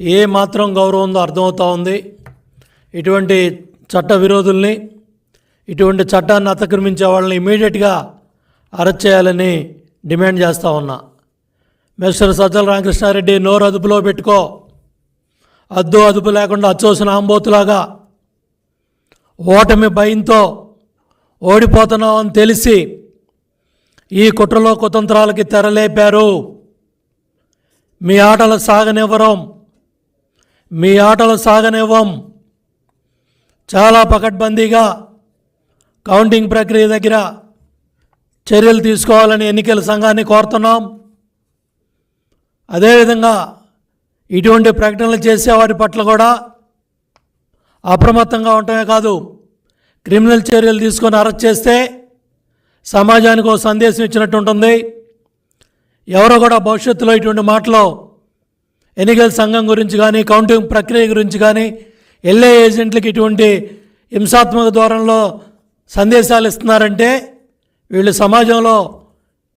ఏ మాత్రం గౌరవం ఉందో అర్థమవుతా ఉంది. ఇటువంటి చట్ట విరోధుల్ని ఇటువంటి చట్టాన్ని అతిక్రమించే వాళ్ళని ఇమీడియట్గా అరెస్ట్ చేయాలని డిమాండ్ చేస్తూ ఉన్నా. మిస్టర్ సజ్జల రామకృష్ణారెడ్డి నోరు అదుపులో పెట్టుకో. అద్దు అదుపు లేకుండా అచ్చోసిన ఆంబోతులాగా ఓటమి భయంతో ఓడిపోతున్నామని తెలిసి ఈ కుట్రలో కుతంత్రాలకి తెరలేపారు. మీ ఆటలు సాగనివ్వరం. మీ ఆటలు సాగనివ్వం. చాలా పకడ్బందీగా కౌంటింగ్ ప్రక్రియ దగ్గర చర్యలు తీసుకోవాలని ఎన్నికల సంఘాన్ని కోరుతున్నాం. అదేవిధంగా ఇటువంటి ప్రకటనలు చేసే వారి పట్ల కూడా అప్రమత్తంగా ఉండటమే కాదు క్రిమినల్ చర్యలు తీసుకొని అరెస్ట్ చేస్తే సమాజానికి ఒక సందేశం ఇచ్చినట్టు ఉంటుంది. ఎవరో కూడా భవిష్యత్తులో ఇటువంటి మాటలు ఎన్నికల సంఘం గురించి కానీ కౌంటింగ్ ప్రక్రియ గురించి కానీ ఎల్ఏ ఏజెంట్లకు ఇటువంటి హింసాత్మక ధోరణిలో సందేశాలు ఇస్తున్నారంటే వీళ్ళు సమాజంలో